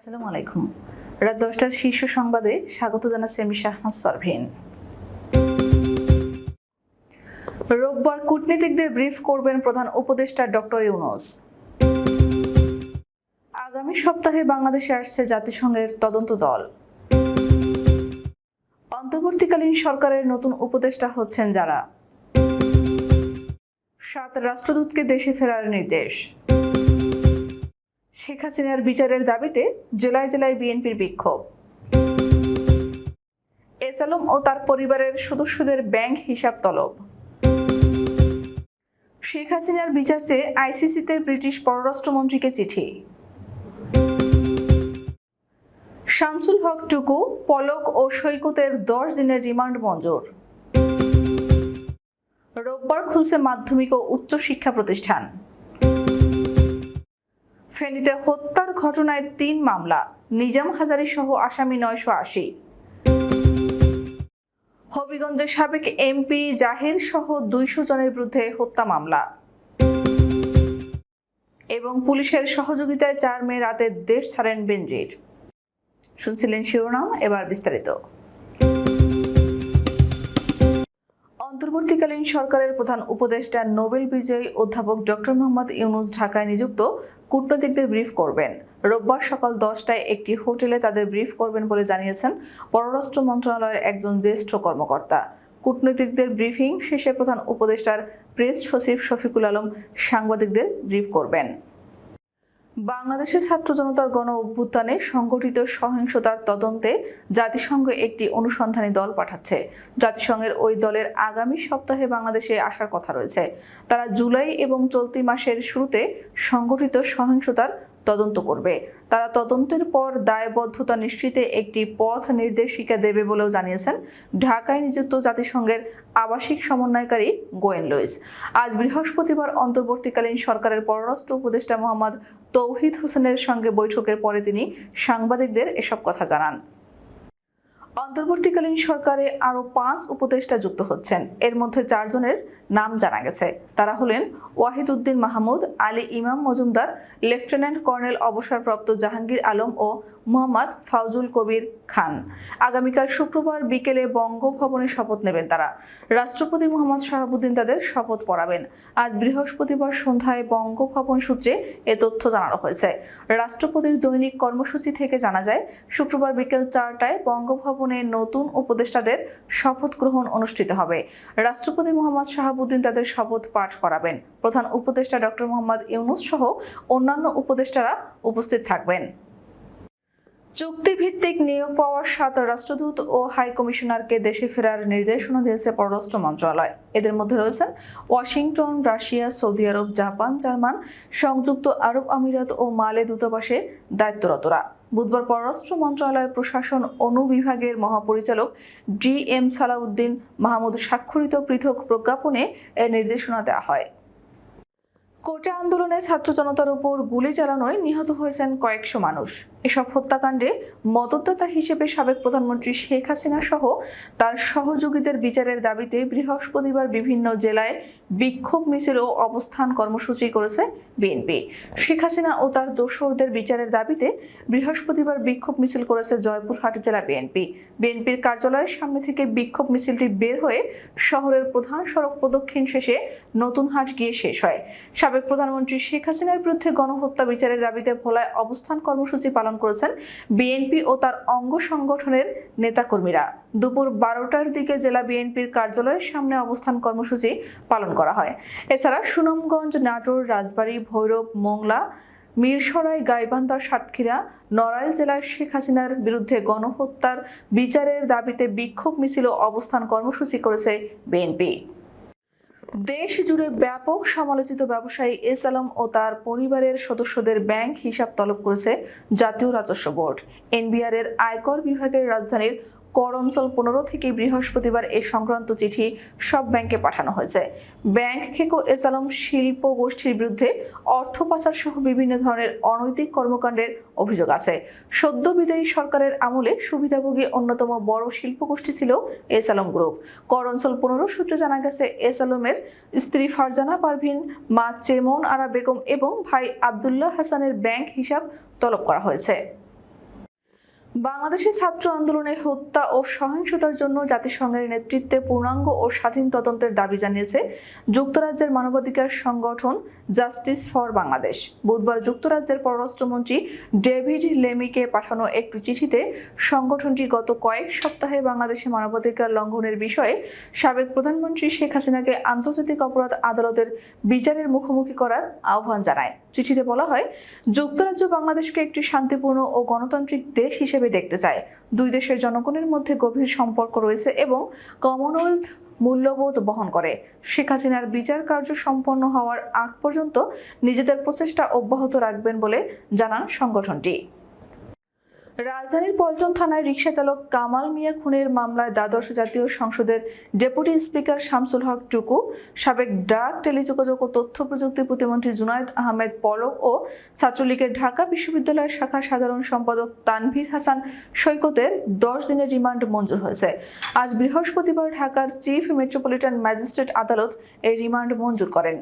আসসালামু আলাইকুম। রাত দশটার শীর্ষ সংবাদে স্বাগত জানাচ্ছি আমি শাহনাজ পারভিন। রোববার কূটনীতিকদের ব্রিফ করবেন প্রধান উপদেষ্টা ডক্টর ইউনুস। আগামী সপ্তাহে বাংলাদেশে আসছে জাতিসংঘের তদন্ত দল। অন্তর্বর্তীকালীন সরকারের নতুন উপদেষ্টা হচ্ছেন যারা। সাত রাষ্ট্রদূতকে দেশে ফেরার নির্দেশ। শেখ হাসিনার বিচারের দাবিতে জেলায় জেলায় বিএনপির বিক্ষোভ। এস আলম ও তার পরিবারের সদস্যদের ব্যাংক হিসাব তলব। শেখ হাসিনার বিচার চেয়ে আইসিসিতে ব্রিটিশ পররাষ্ট্রমন্ত্রীকে চিঠি। শামসুল হক টুকু, পলক ও সৈকতের দশ দিনের রিমান্ড মঞ্জুর। রোববার খুলছে মাধ্যমিক ও উচ্চ শিক্ষা প্রতিষ্ঠান। ফেনীতে হত্যার ঘটনায় তিন মামলা। নিজাম হাজারি সহ আসামি নয়শো আশি। হবিগঞ্জের সাবেক এমপি জাহির সহ দুইশো জনের বিরুদ্ধে হত্যা মামলা। এবং পুলিশের সহযোগিতায় চার মে রাতে দেশ ছাড়েন বেনজির। শুনছিলেন শিরোনাম, এবার বিস্তারিত। অন্তর্বর্তীকালীন সরকারের প্রধান উপদেষ্টা নোবেল বিজয়ী অধ্যাপক ডক্টর মোহাম্মদ ইউনুস ঢাকায় নিযুক্ত কূটনৈতিকদের ব্রিফ করবেন। রোববার সকাল দশটায় একটি হোটেলে তাদের ব্রিফ করবেন বলে জানিয়েছেন পররাষ্ট্র মন্ত্রণালয়ের একজন জ্যেষ্ঠ কর্মকর্তা। কূটনৈতিকদের ব্রিফিং শেষে প্রধান উপদেষ্টার প্রেস সচিব শফিকুল আলম সাংবাদিকদের ব্রিফ করবেন। বাংলাদেশের ছাত্র জনতার গণ অভ্যুত্থানে সংগঠিত সহিংসতার তদন্তে জাতিসংঘ একটি অনুসন্ধানী দল পাঠাচ্ছে। জাতিসংঘের ওই দলের আগামী সপ্তাহে বাংলাদেশে আসার কথা রয়েছে। তারা জুলাই এবং চলতি মাসের শুরুতে সংগঠিত সহিংসতার তদন্ত করবে। তারা তদন্তের পর দায়বদ্ধতা নিশ্চিতে একটি পথ নির্দেশিকা দেবে বলেও জানিয়েছেন ঢাকায় নিযুক্ত জাতিসংঘের আবাসিক সমন্বয়কারী গোয়েন লুইস। আজ বৃহস্পতিবার অন্তর্বর্তীকালীন সরকারের পররাষ্ট্র উপদেষ্টা মোহাম্মদ তৌহিদ হোসেনের সঙ্গে বৈঠকের পরে তিনি সাংবাদিকদের এসব কথা জানান। অন্তর্বর্তীকালীন সরকারে আরও পাঁচ উপদেষ্টা যুক্ত হচ্ছেন। এর মধ্যে চারজনের নাম জানা গেছে। তারা হলেন ওয়াহিদ উদ্দিন মাহমুদ, আলী ইমাম মজুমদার, লেফটেন্যান্ট কর্নেল অবসরপ্রাপ্ত জাহাঙ্গীর আলম ও মোহাম্মদ ফাউজুল কবির খান। আগামীকাল শুক্রবার বিকেলে বঙ্গভবনে শপথ নেবেন তারা। রাষ্ট্রপতি মোহাম্মদ শাহাবুদ্দিন তাদের শপথ পড়াবেন। আজ বৃহস্পতিবার সন্ধ্যায় বঙ্গভবন সূত্রে এ তথ্য জানানো হয়েছে। রাষ্ট্রপতির দৈনিক কর্মসূচি থেকে জানা যায়, শুক্রবার বিকেল চারটায় বঙ্গভবনে নতুন উপদেষ্টাদের শপথ গ্রহণ অনুষ্ঠিত হবে। রাষ্ট্রপতি মোহাম্মদ শাহাবুদ্দিন তাদের শপথ পাঠ করাবেন। প্রধান উপদেষ্টা ডক্টর মোহাম্মদ ইউনুস সহ অন্যান্য উপদেষ্টারা উপস্থিত থাকবেন। চুক্তিভিত্তিক নিয়োগ পাওয়া সাত রাষ্ট্রদূত ও হাই কমিশনারকে দেশে ফেরার নির্দেশনা দিয়েছে পররাষ্ট্র মন্ত্রণালয়। এদের মধ্যে রয়েছেন Washington, Russia, Saudi Arab, Japan, German, সংযুক্ত আরব আমিরাত ও মালে দূতাবাসে দায়িত্বরতরা। বুধবার পররাষ্ট্র মন্ত্রণালয়ের প্রশাসন অনুবিভাগের মহাপরিচালক ডি এম সালাউদ্দিন মাহমুদ স্বাক্ষরিত পৃথক প্রজ্ঞাপনে এর নির্দেশনা দেওয়া হয়। কোটা আন্দোলনে ছাত্র জনতার উপর গুলি চালানোয় নিহত হয়েছেন কয়েকশো মানুষ। এসব হত্যাকাণ্ডে মদতদাতা হিসেবে সাবেক প্রধানমন্ত্রী শেখ হাসিনা সহ তার সহযোগীদের বিচারের দাবিতে বৃহস্পতিবার বিভিন্ন জেলায় বিক্ষোভ মিছিল ও অবস্থান কর্মসূচি করেছে বিএনপি। শেখ হাসিনা ও তার দোসরদের বিচারের দাবিতে বৃহস্পতিবার বিক্ষোভ মিছিল করেছে জয়পুরহাট জেলা বিএনপি। বিএনপির কার্যালয়ের সামনে থেকে বিক্ষোভ মিছিলটি বের হয়ে শহরের প্রধান সড়ক প্রদক্ষিণ শেষে নতুন হাট গিয়ে শেষ হয়। সাবেক প্রধানমন্ত্রী শেখ হাসিনার বিরুদ্ধে গণহত্যা বিচারের দাবিতে ভোলায় অবস্থান কর্মসূচি পালন করেছেন বিএনপি ও তার অঙ্গ সংগঠনের নেতাকর্মীরা। দুপুর বারোটার দিকে জেলা বিএনপির কার্যালয়ের সামনে অবস্থান কর্মসূচি পালন করা হয়। এছাড়া সুনামগঞ্জ, নাটোর, রাজবাড়ী, ভৈরব, মোংলা, মিরসরাই, গাইবান্ধা, সাতক্ষীরা, নড়াইল জেলার শেখ হাসিনার বিরুদ্ধে গণহত্যার বিচারের দাবিতে বিক্ষোভ মিছিল ও অবস্থান কর্মসূচি করেছে বিএনপি। দেশ জুড়ে ব্যাপক সমালোচিত ব্যবসায়ী এস আলম ও তার পরিবারের সদস্যদের ব্যাংক হিসাব তলব করেছে জাতীয় রাজস্ব বোর্ড। এনবিআর এর আয়কর বিভাগের রাজধানীর কর অঞ্চল পনেরো থেকে বৃহস্পতিবার এ সংক্রান্ত চিঠি সব ব্যাংকে পাঠানো হয়েছে। ব্যাংক খেকো এস আলম শিল্প গোষ্ঠীর বিরুদ্ধে অর্থ পাচার সহ বিভিন্ন ধরনের অনৈতিক কর্মকাণ্ডের অভিযোগ আছে। সদ্য বিদায়ী সরকারের আমলে সুবিধাভোগী অন্যতম বড় শিল্প গোষ্ঠী ছিল এস আলম গ্রুপ। কর অঞ্চল পনেরো সূত্রে জানা গেছে এস আলমের স্ত্রী ফারজানা পারভিন, মা চেমন আরা বেগম এবং ভাই আবদুল্লাহ হাসানের ব্যাংক হিসাব তলব করা হয়েছে। বাংলাদেশের ছাত্র আন্দোলনে হত্যা ও সহিংসতার জন্য জাতিসংঘের নেতৃত্বে পূর্ণাঙ্গ ও স্বাধীন তদন্তের দাবি জানিয়েছে যুক্তরাজ্যের মানবাধিকার সংগঠন জাস্টিস ফর বাংলাদেশ। বুধবার যুক্তরাজ্যের পররাষ্ট্রমন্ত্রী ডেভিড লেমিকে পাঠানো একটি চিঠিতে সংগঠনটি গত কয়েক সপ্তাহে বাংলাদেশে মানবাধিকার লঙ্ঘনের বিষয়ে সাবেক প্রধানমন্ত্রী শেখ হাসিনাকে আন্তর্জাতিক অপরাধ আদালতের বিচারের মুখোমুখি করার আহ্বান জানায়। চিঠিতে বলা হয়, যুক্তরাজ্য বাংলাদেশকে একটি শান্তিপূর্ণ ও গণতান্ত্রিক দেশ হিসেবে দেখতে চায়। দুই দেশের জনগণের মধ্যে গভীর সম্পর্ক রয়েছে এবং কমনওয়েলথ মূল্যবোধ বহন করে। শেখ হাসিনার বিচার কার্য সম্পন্ন হওয়ার আগ পর্যন্ত নিজেদের প্রচেষ্টা অব্যাহত রাখবেন বলে জানান সংগঠনটি। রাজধানীর পল্টন থানায় রিকশা চালক কামাল মিয়া খুনের মামলায় দ্বাদশ জাতীয় সংসদের ডেপুটি স্পিকার শামসুল হক টুকু, সাবেক ডাক, টেলিযোগাযোগ ও তথ্য প্রযুক্তি প্রতিমন্ত্রী জুনায়দ আহমেদ পলক ও ছাত্রলীগের ঢাকা বিশ্ববিদ্যালয় শাখার সাধারণ সম্পাদক তানভীর হাসান সৈকতের দশ দিনের রিমান্ড মঞ্জুর হয়েছে। আজ বৃহস্পতিবার ঢাকার চিফ মেট্রোপলিটন ম্যাজিস্ট্রেট আদালত এই রিমান্ড মঞ্জুর করেন।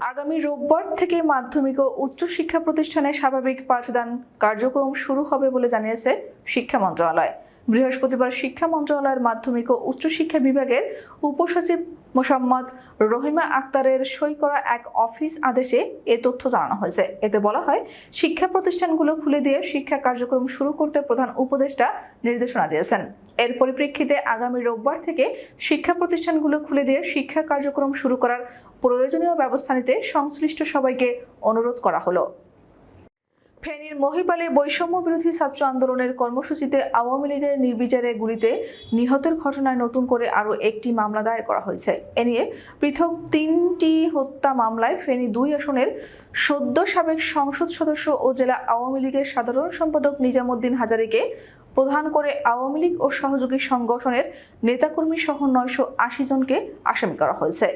আগামী রোববার থেকে মাধ্যমিক ও উচ্চ শিক্ষা প্রতিষ্ঠানে স্বাভাবিক পাঠদান কার্যক্রম শুরু হবে বলে জানিয়েছে শিক্ষা মন্ত্রণালয়। বৃহস্পতিবার শিক্ষা মন্ত্রণালয়ের মাধ্যমিক ও উচ্চশিক্ষা বিভাগের উপসচিব মোসাম্মদ রহিমা আক্তারের সই করা এক অফিস আদেশে এ তথ্য জানানো হয়েছে। এতে বলা হয়, শিক্ষা প্রতিষ্ঠানগুলো খুলে দিয়ে শিক্ষা কার্যক্রম শুরু করতে প্রধান উপদেষ্টা নির্দেশনা দিয়েছেন। এর পরিপ্রেক্ষিতে আগামী রোববার থেকে শিক্ষা প্রতিষ্ঠানগুলো খুলে দিয়ে শিক্ষা কার্যক্রম শুরু করার প্রয়োজনীয় ব্যবস্থা নিতে সংশ্লিষ্ট সবাইকে অনুরোধ করা হলো। ফেনীর মহিপালে বৈষম্য বিরোধী ছাত্র আন্দোলনের কর্মসূচিতে আওয়ামী লীগের নির্বিচারে গুলিতে নিহতের ঘটনায় নতুন করে আরও একটি মামলা দায়ের করা হয়েছে। এ নিয়ে পৃথক তিনটি হত্যা মামলায় ফেনী দুই আসনের সদ্য সাবেক সংসদ সদস্য ও জেলা আওয়ামী লীগের সাধারণ সম্পাদক নিজামুদ্দিন হাজারিকে প্রধান করে আওয়ামী লীগ ও সহযোগী সংগঠনের নেতাকর্মী সহ নয়শো আশি জনকে আসামি করা হয়েছে।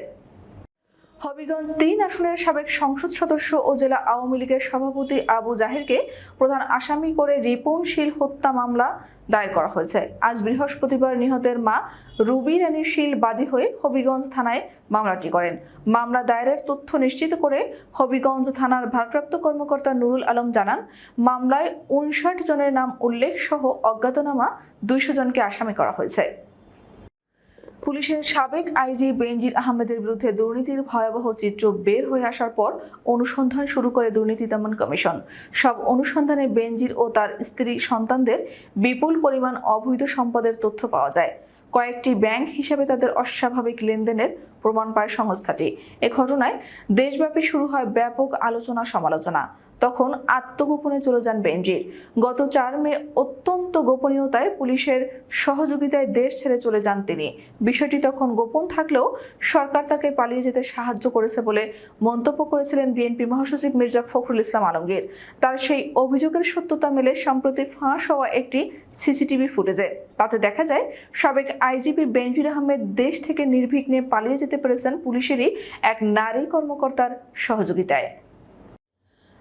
হবিগঞ্জ তিন আসনের সাবেক সংসদ সদস্য ও জেলা আওয়ামী লীগের সভাপতি আবু জাহিরকে প্রধান আসামি করে রিপনশীল হত্যা মামলা দায়ের করা হয়েছে। আজ বৃহস্পতিবার নিহতের মা রুবি রানীর শীল বাদী হয়ে হবিগঞ্জ থানায় মামলাটি করেন। মামলা দায়েরের তথ্য নিশ্চিত করে হবিগঞ্জ থানার ভারপ্রাপ্ত কর্মকর্তা নুরুল আলম জানান, মামলায় উনষাট জনের নাম উল্লেখ সহ অজ্ঞাতনামা দুইশো জনকে আসামি করা হয়েছে। পুলিশের সাবেক আইজি বেনজির আহমেদের বিরুদ্ধে দুর্নীতির ভয়াবহ চিত্র বের হয়ে আসার পর অনুসন্ধান শুরু করে দুর্নীতি দমন কমিশন। সব অনুসন্ধানে বেনজির ও তার স্ত্রী সন্তানদের বিপুল পরিমাণ অবৈধ সম্পদের তথ্য পাওয়া যায়। কয়েকটি ব্যাংক হিসাবে তাদের অস্বাভাবিক লেনদেনের প্রমাণ পায় সংস্থাটি। এ ঘটনায় দেশব্যাপী শুরু হয় ব্যাপক আলোচনা সমালোচনা তখন আত্মগোপনে চলে যান বেনজির। গত চার মে অত্যন্ত গোপনীয়তায় পুলিশের সহযোগিতায় দেশ ছেড়ে চলে যান তিনি। বিষয়টি তখন গোপন থাকলেও সরকার তাকে পালিয়ে যেতে সাহায্য করেছে বলে মন্তব্য করেছিলেন বিএনপি মহাসচিব মির্জা ফখরুল ইসলাম আলমগীর। তার সেই অভিযোগের সত্যতা মেলে সম্প্রতি ফাঁস হওয়া একটি সিসিটিভি ফুটেজে। তাতে দেখা যায়, সাবেক আইজিপি বেনজির আহমেদ দেশ থেকে নির্বিঘ্নে পালিয়ে যেতে পেরেছেন পুলিশেরই এক নারী কর্মকর্তার সহযোগিতায়।